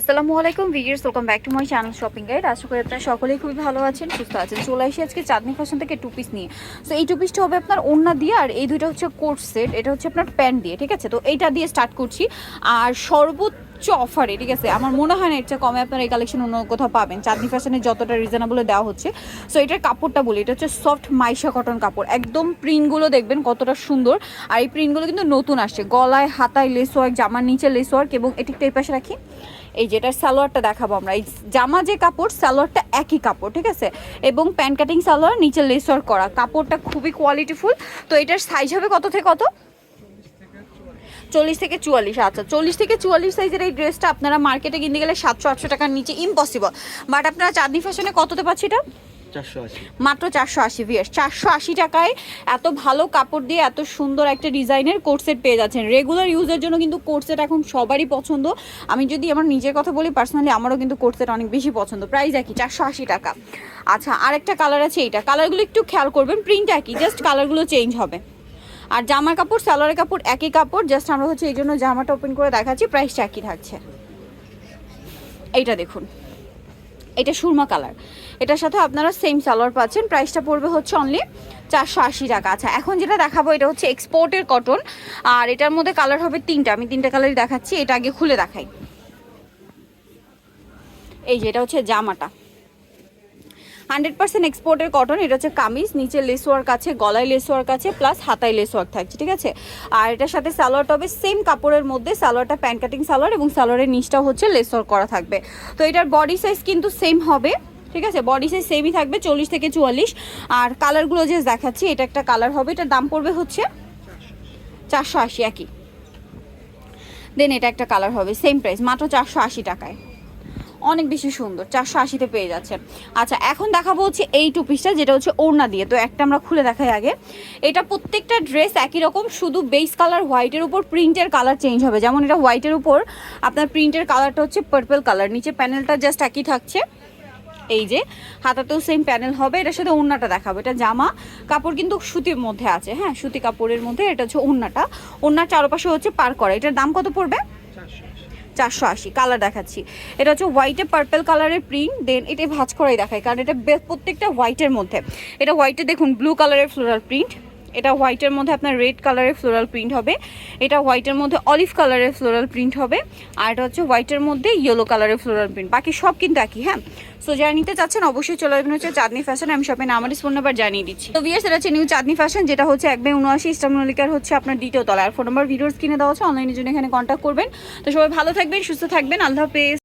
আসসালামু আলাইকুম videos welcome back to my channel shopping guide আশা করি আপনারা সকলেই খুবই ভালো আছেন, সুস্থ আছেন। চলে আসি আজকে চাঁদনি ফ্যাশন থেকে টু পিস নিয়ে। সো এই টু পিসটা হবে আপনার ওড়না দিয়ে, আর এই দুইটা হচ্ছে কোট সেট এটা হচ্ছে আপনার প্যান্ট দিয়ে, ঠিক আছে? তো এইটা দিয়ে স্টার্ট করছি। আর সর্বোচ্চ অফারে, ঠিক আছে? আমার মনে হয় না এটা কমে আপনারা এই কালেকশন অন্য কোথাও পাবেন। চাঁদনি ফ্যাশনে যতটা রিজনেবলে দেওয়া হচ্ছে। সো এটার কাপড়টা বলি, এটা হচ্ছে সফট মাইশা কটন কাপড়। একদম প্রিন্টগুলো দেখবেন কতটা সুন্দর। আর এই প্রিন্টগুলো কিন্তু নতুন আসছে। গলায়, হাতায় লেস ওয়ার্ক জামার নিচে লেস ওয়ার্ক এবং এটিকটা এই পাশে রাখি। এই যেটার সালোয়ারটা দেখাবো আমরা। এই জামা যে কাপড়, সালোয়ারটা একই কাপড়, ঠিক আছে? এবং প্যান্ট কাটিং সালোয়ার, নিচে লেস ওয়ার্ক করা। কাপড়টা খুবই কোয়ালিটিফুল তো এটার সাইজ হবে কত থেকে কত? চল্লিশ থেকে চুয়াল্লিশ আচ্ছা চল্লিশ থেকে চুয়াল্লিশ সাইজের এই ড্রেসটা আপনারা মার্কেটে কিনতে গেলে সাতশো আটশো টাকার নিচে ইম্পসিবল বাট আপনারা চাঁদনি ফ্যাশনে কততে পাচ্ছি এটা? মাত্র চারশো আশি ভিয়ার্স চারশো আশি টাকায় এত ভালো কাপড় দিয়ে এত সুন্দর একটা ডিজাইনের কোর্সেট পেয়ে যাচ্ছেন। রেগুলার ইউজের জন্য কিন্তু কোর্সেট এখন সবারই পছন্দ। আমি যদি আমার নিজের কথা বলি পার্সোনালি আমারও কিন্তু কোর্সেট অনেক বেশি পছন্দ। প্রাইস একই চারশো আশি টাকা। আচ্ছা আরেকটা কালার আছে এইটা। কালারগুলো একটু খেয়াল করবেন প্রিন্ট একই জাস্ট কালারগুলো চেঞ্জ হবে। আর জামার কাপড় সালোয়ারের কাপড় একই কাপড় জাস্ট আমরা হচ্ছে এই জন্য জামাটা ওপেন করে দেখাচ্ছি প্রাইসটা একই থাকছে। এইটা দেখুন। এটা সুরমা কালার এটার সাথে আপনারা সেম সালোয়ার পাচ্ছেন প্রাইসটা পড়বে হচ্ছে অনলি চারশো আশি টাকা। আচ্ছা এখন যেটা দেখাবো, এটা হচ্ছে এক্সপোর্টের কটন আর এটার মধ্যে কালার হবে তিনটা। আমি তিনটা কালারই দেখাচ্ছি, এটা আগে খুলে দেখাই। এই যে, এটা হচ্ছে জামাটা। হান্ড্রেড পার্সেন্ট এক্সপোর্টের কটন, এটা হচ্ছে কামিজ, নিচে লেস ওয়ার্ক আছে, গলায় লেস ওয়ার্ক আছে প্লাস হাতায় লেস ওয়ার্ক থাকছে, ঠিক আছে? আর এটার সাথে সালোয়ারটা হবে সেম কাপড়ের মধ্যে সালোয়ারটা প্যান্ট কাটিং সালোয়ার এবং সালোয়ারের নিচটাও হচ্ছে লেস ওয়ার্ক করা থাকবে। তো এটার বডি সাইজ কিন্তু সেম হবে, ঠিক আছে? বডি সাইজ সেমই থাকবে, চল্লিশ থেকে চুয়াল্লিশ। আর কালারগুলো যে দেখাচ্ছি, এটা একটা কালার হবে, এটার দাম পড়বে হচ্ছে চারশো আশি, একই। দেন এটা একটা কালার হবে সেম প্রাইস মাত্র চারশো আশি টাকায়। অনেক বেশি সুন্দর, চারশো আশিতে পেয়ে যাচ্ছেন আচ্ছা এখন দেখাবো হচ্ছে এই টু পিসটা যেটা হচ্ছে ওড়না দিয়ে। তো একটা আমরা খুলে দেখাই আগে। এটা প্রত্যেকটা ড্রেস একই রকম, শুধু বেস কালার হোয়াইটের উপর প্রিন্টের কালার চেঞ্জ হবে। যেমন এটা হোয়াইটের উপর, আপনার প্রিন্টের কালারটা হচ্ছে পার্পল কালার নিচে প্যানেলটা জাস্ট একই থাকছে। এই যে, হাতাতেও সেম প্যানেল হবে। এটার সাথে ওড়নাটা দেখাবো। এটা জামা, কাপড় কিন্তু সুতির মধ্যে আছে। হ্যাঁ সুতি কাপড়ের মধ্যে এটা হচ্ছে ওড়নাটা। ওড়নার চারপাশে হচ্ছে পার করা। এটার দাম কত পড়বে? চারশো আশি কালার দেখাচ্ছি। এটা হচ্ছে হোয়াইটে পার্পল কালারের প্রিন্ট দেন এটা ভাজ করাই দেখায়, কারণ এটা প্রত্যেকটা হোয়াইটের মধ্যে। এটা হোয়াইটে দেখুন ব্লু কালারের ফ্লোরাল প্রিন্ট এটা হোয়াইটের মধ্যে আপনার রেড কালারের ফ্লোরাল প্রিন্ট হবে। এটা হোয়াইটের মধ্যে অলিভ কালারের ফ্লোরাল প্রিন্ট হবে আর এটা হচ্ছে হোয়াইটের মধ্যে ইয়েলো কালারের ফ্লোরাল প্রিন্ট। বাকি সব কিন্তু একই হ্যাঁ? সো যারা নিতে চাচ্ছেন অবশ্যই চলে আসবেন হচ্ছে চাঁদনি ফ্যাশন আমি শপে আমার ফোন নাম্বার জানিয়ে দিচ্ছি। তো ভিয়ার্স এটা হচ্ছে নিউ চাঁদনি ফ্যাশন যেটা হচ্ছে এক বাই উনআশি ইস্টামলিকার হচ্ছে আপনার দ্বিতীয় তলা আর ফোন নাম্বার ভিডিওস কিনে দেওয়া হচ্ছে অনলাইনের জন্য এখানে কন্ট্যাক্ট করবেন। তো সবাই ভালো থাকবেন, সুস্থ থাকবেন, আল্লাহ হাফেজ।